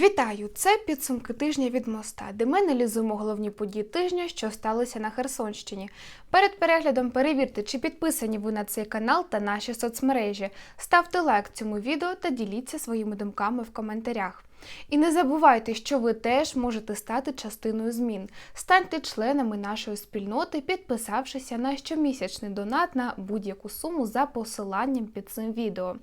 Вітаю! Це підсумки тижня від моста, де ми аналізуємо головні події тижня, що сталися на Херсонщині. Перед переглядом перевірте, чи підписані ви на цей канал та наші соцмережі. Ставте лайк цьому відео та діліться своїми думками в коментарях. І не забувайте, що ви теж можете стати частиною змін. Станьте членами нашої спільноти, підписавшися на щомісячний донат на будь-яку суму за посиланням під цим відео.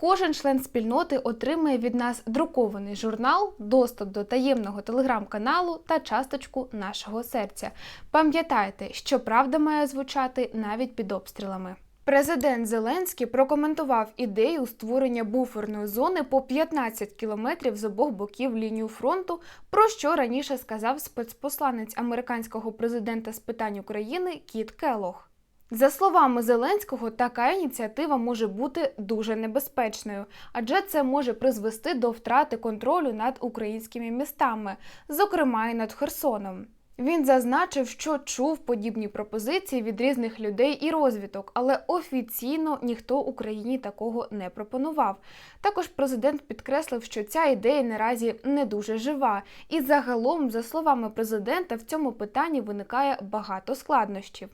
Кожен член спільноти отримає від нас друкований журнал, доступ до таємного телеграм-каналу та часточку нашого серця. Пам'ятайте, що правда має звучати навіть під обстрілами. Президент Зеленський прокоментував ідею створення буферної зони по 15 кілометрів з обох боків лінію фронту, про що раніше сказав спецпосланець американського президента з питань України Кіт Келох. За словами Зеленського, така ініціатива може бути дуже небезпечною, адже це може призвести до втрати контролю над українськими містами, зокрема і над Херсоном. Він зазначив, що чув подібні пропозиції від різних людей і розвиток, але офіційно ніхто Україні такого не пропонував. Також президент підкреслив, що ця ідея наразі не дуже жива, і загалом, за словами президента, в цьому питанні виникає багато складнощів.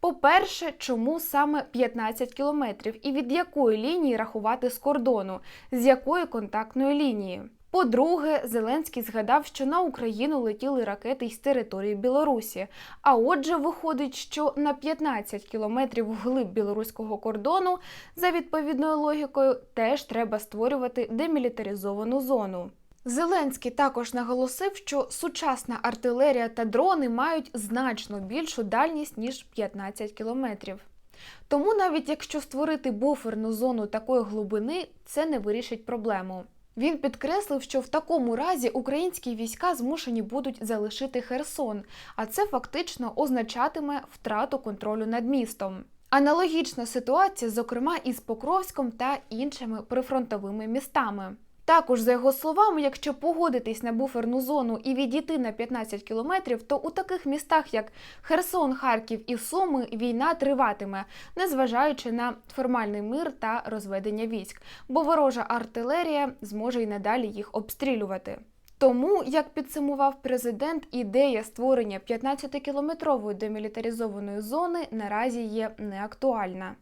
По-перше, чому саме 15 кілометрів і від якої лінії рахувати з кордону, з якої контактної лінії? По-друге, Зеленський згадав, що на Україну летіли ракети із території Білорусі. А отже, виходить, що на 15 кілометрів вглиб білоруського кордону, за відповідною логікою, теж треба створювати демілітаризовану зону. Зеленський також наголосив, що сучасна артилерія та дрони мають значно більшу дальність ніж 15 кілометрів. Тому навіть якщо створити буферну зону такої глибини, це не вирішить проблему. Він підкреслив, що в такому разі українські війська змушені будуть залишити Херсон, а це фактично означатиме втрату контролю над містом. Аналогічна ситуація, зокрема, із Покровськом та іншими прифронтовими містами. Також, за його словами, якщо погодитись на буферну зону і відійти на 15 кілометрів, то у таких містах, як Херсон, Харків і Суми, війна триватиме, незважаючи на формальний мир та розведення військ, бо ворожа артилерія зможе й надалі їх обстрілювати. Тому, як підсумував президент, ідея створення 15-кілометрової демілітаризованої зони наразі є неактуальна.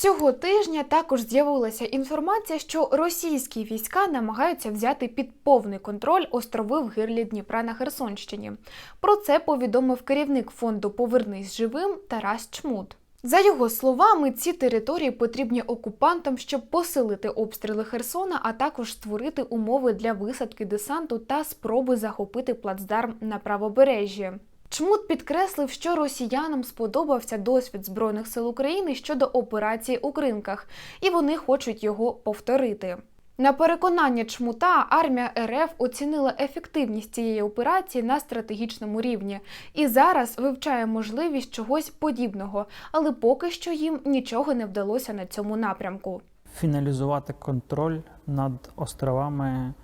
Цього тижня також з'явилася інформація, що російські війська намагаються взяти під повний контроль острови в гирлі Дніпра на Херсонщині. Про це повідомив керівник фонду Повернись живим Тарас Чмут. За його словами, ці території потрібні окупантам, щоб посилити обстріли Херсона, а також створити умови для висадки десанту та спроби захопити плацдарм на правобережжі. Чмут підкреслив, що росіянам сподобався досвід Збройних сил України щодо операції у кринках, і вони хочуть його повторити. На переконання чмута армія РФ оцінила ефективність цієї операції на стратегічному рівні і зараз вивчає можливість чогось подібного, але поки що їм нічого не вдалося на цьому напрямку. фіналізувати контроль над островами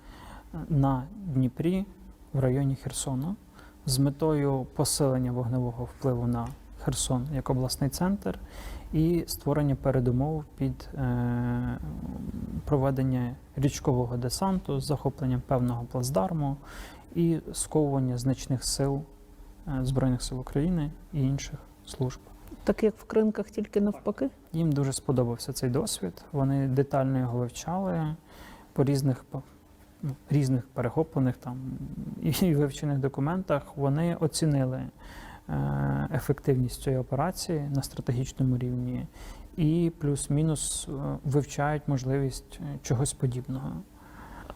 на Дніпрі в районі Херсону з метою посилення вогневого впливу на Херсон як обласний центр і створення передумов під е, проведення річкового десанту з захопленням певного плацдарму і сковування значних сил е, Збройних сил України і інших служб. Так як в кринках, тільки навпаки. Їм дуже сподобався цей досвід. Вони детально його вивчали по різних різних перехоплених там і вивчених документах. Вони оцінили е, ефективність цієї операції на стратегічному рівні і плюс-мінус е, вивчають можливість е, чогось подібного.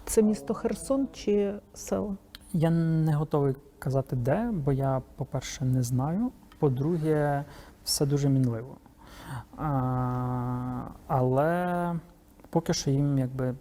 Це місто Херсон чи село? Я не готовий казати де, бо я, по-перше, не знаю. По-друге, все дуже мінливо. А, але поки що їм якби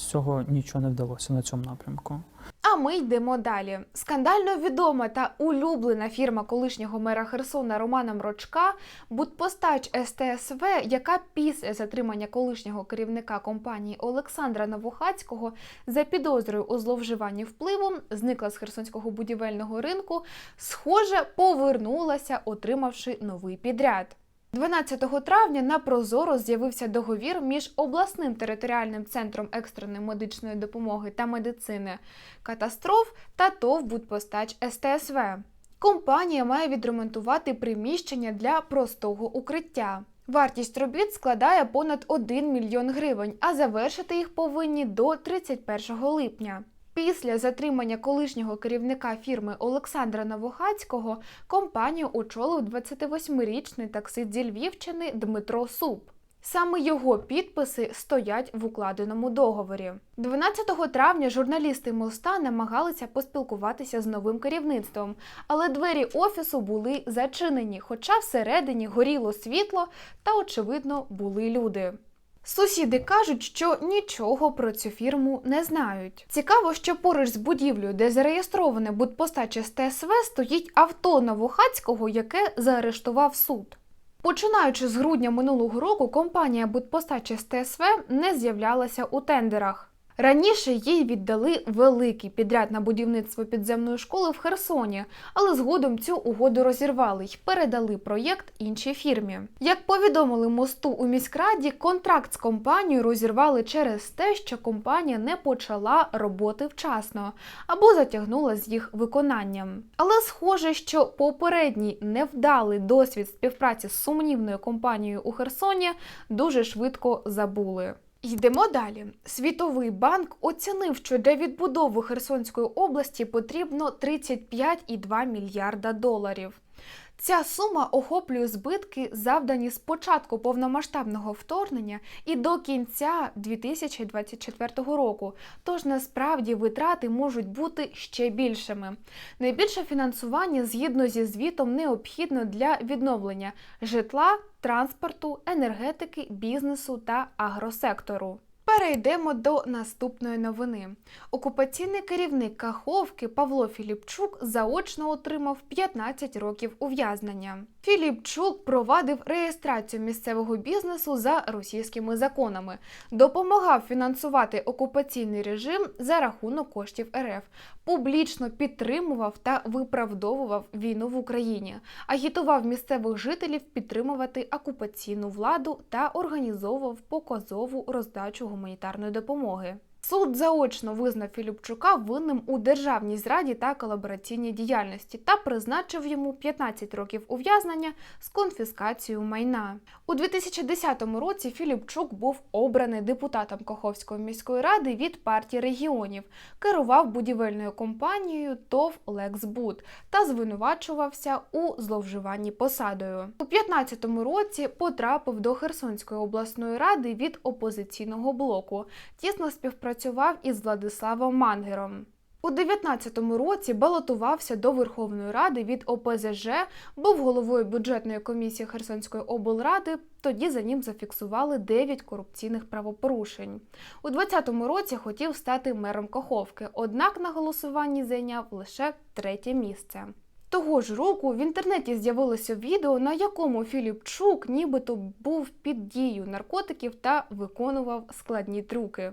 цього нічого не вдалося на цьому напрямку. А ми йдемо далі. Скандально відома та улюблена фірма колишнього мера Херсона Романа Мрочка, будпостач СТСВ, яка після затримання колишнього керівника компанії Олександра Новохацького за підозрою у зловживанні впливом зникла з херсонського будівельного ринку, схоже, повернулася, отримавши новий підряд. 12 травня на Прозоро з'явився договір між обласним територіальним центром екстреної медичної допомоги та медицини катастроф та ТОВ «Будпостач СТСВ. Компанія має відремонтувати приміщення для простого укриття. Вартість робіт складає понад 1 мільйон гривень, а завершити їх повинні до 31 липня. Після затримання колишнього керівника фірми Олександра Новохацького компанію очолив 28-річний таксист зі Львівщини Дмитро Суп. Саме його підписи стоять в укладеному договорі. 12 травня журналісти моста намагалися поспілкуватися з новим керівництвом, але двері офісу були зачинені, хоча всередині горіло світло та, очевидно, були люди. Сусіди кажуть, що нічого про цю фірму не знають. Цікаво, що поруч з будівлею, де зареєстроване будпостаче з ТСВ, стоїть авто Новохацького, яке заарештував суд. Починаючи з грудня минулого року, компанія будпостаче з ТСВ не з'являлася у тендерах. Раніше їй віддали великий підряд на будівництво підземної школи в Херсоні, але згодом цю угоду розірвали й передали проєкт іншій фірмі. Як повідомили мосту у міськраді, контракт з компанією розірвали через те, що компанія не почала роботи вчасно або затягнула з їх виконанням. Але схоже, що попередній невдалий досвід співпраці з сумнівною компанією у Херсоні дуже швидко забули. Йдемо далі. Світовий банк оцінив, що для відбудови Херсонської області потрібно 35,2 мільярда доларів. Ця сума охоплює збитки, завдані з початку повномасштабного вторгнення і до кінця 2024 року. Тож насправді витрати можуть бути ще більшими. Найбільше фінансування згідно зі звітом необхідно для відновлення житла, транспорту, енергетики, бізнесу та агросектору. Перейдемо до наступної новини. Окупаційний керівник Каховки Павло Філіпчук заочно отримав 15 років ув'язнення. Філіпчук провадив реєстрацію місцевого бізнесу за російськими законами, допомагав фінансувати окупаційний режим за рахунок коштів РФ, публічно підтримував та виправдовував війну в Україні, агітував місцевих жителів підтримувати окупаційну владу та організовував показову роздачу гуманітарної допомоги. Суд заочно визнав Філіпчука винним у державній зраді та колабораційній діяльності та призначив йому 15 років ув'язнення з конфіскацією майна. У 2010 році Філіпчук був обраний депутатом Каховської міської ради від партії регіонів, керував будівельною компанією ТОВ «Лексбуд» та звинувачувався у зловживанні посадою. У 2015 році потрапив до Херсонської обласної ради від опозиційного блоку. Тісно співпрацював із Владиславом Мангером. У 19-му році балотувався до Верховної Ради від ОПЗЖ, був головою бюджетної комісії Херсонської облради. Тоді за ним зафіксували 9 корупційних правопорушень. У 20-му році хотів стати мером Каховки, однак на голосуванні зайняв лише третє місце. Того ж року в інтернеті з'явилося відео, на якому Філіпчук нібито був під дією наркотиків та виконував складні трюки.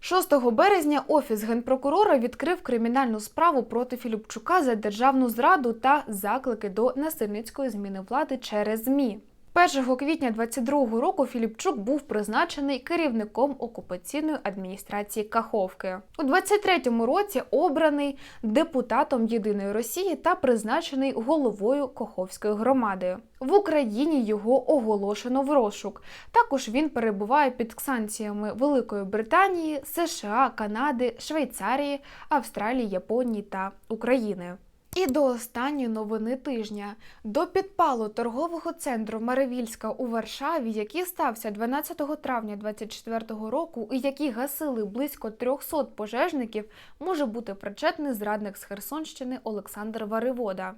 6 березня Офіс генпрокурора відкрив кримінальну справу проти Філіпчука за державну зраду та заклики до насильницької зміни влади через ЗМІ. 1 квітня 22 року Філіпчук був призначений керівником окупаційної адміністрації Каховки. У 23-му році обраний депутатом Єдиної Росії та призначений головою Каховської громади. В Україні його оголошено в розшук. Також він перебуває під санкціями Великої Британії, США, Канади, Швейцарії, Австралії, Японії та України. І до останньої новини тижня до підпалу торгового центру Маревільська у Варшаві, який стався 12 травня 2024 року, і які гасили близько 300 пожежників, може бути причетний зрадник з Херсонщини Олександр Варивода.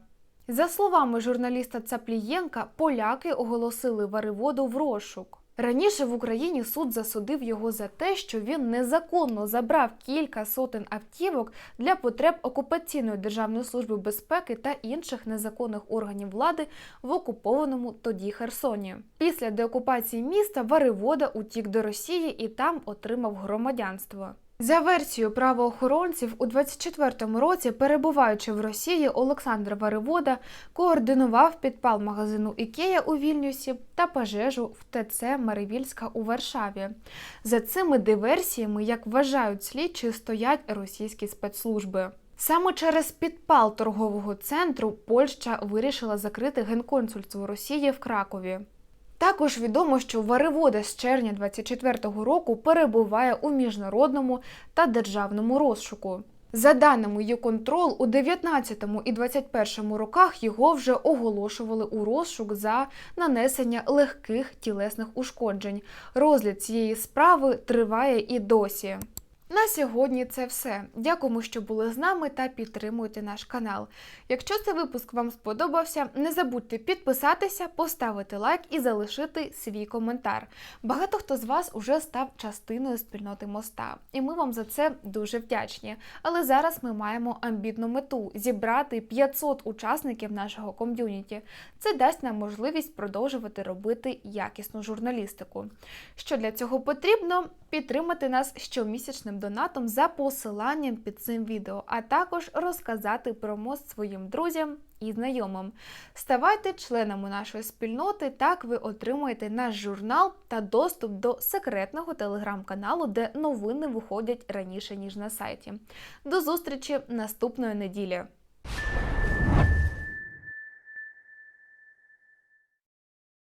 За словами журналіста Цаплієнка, поляки оголосили Вариводу в розшук. Раніше в Україні суд засудив його за те, що він незаконно забрав кілька сотень автівок для потреб окупаційної державної служби безпеки та інших незаконних органів влади в окупованому тоді Херсоні. Після деокупації міста Варивода утік до Росії і там отримав громадянство. За версією правоохоронців, у 24-му році, перебуваючи в Росії, Олександр Варивода координував підпал магазину Ікея у Вільнюсі та пожежу в ТЦ Маривільська у Варшаві. За цими диверсіями, як вважають слідчі, стоять російські спецслужби. Саме через підпал торгового центру Польща вирішила закрити генконсульство Росії в Кракові. Також відомо, що Варивода з червня 24-го року перебуває у міжнародному та державному розшуку. За даними ЮКонтрол, у 19-му і 21-му роках його вже оголошували у розшук за нанесення легких тілесних ушкоджень. Розгляд цієї справи триває і досі. На сьогодні це все. Дякуємо, що були з нами та підтримуєте наш канал. Якщо цей випуск вам сподобався, не забудьте підписатися, поставити лайк і залишити свій коментар. Багато хто з вас уже став частиною спільноти моста, і ми вам за це дуже вдячні. Але зараз ми маємо амбітну мету зібрати 500 учасників нашого ком'юніті. Це дасть нам можливість продовжувати робити якісну журналістику. Що для цього потрібно? Підтримати нас щомісячним донатом за посиланням під цим відео, а також розказати про мост своїм друзям і знайомим. Ставайте членами нашої спільноти, так ви отримуєте наш журнал та доступ до секретного телеграм-каналу, де новини виходять раніше ніж на сайті. До зустрічі наступної неділі!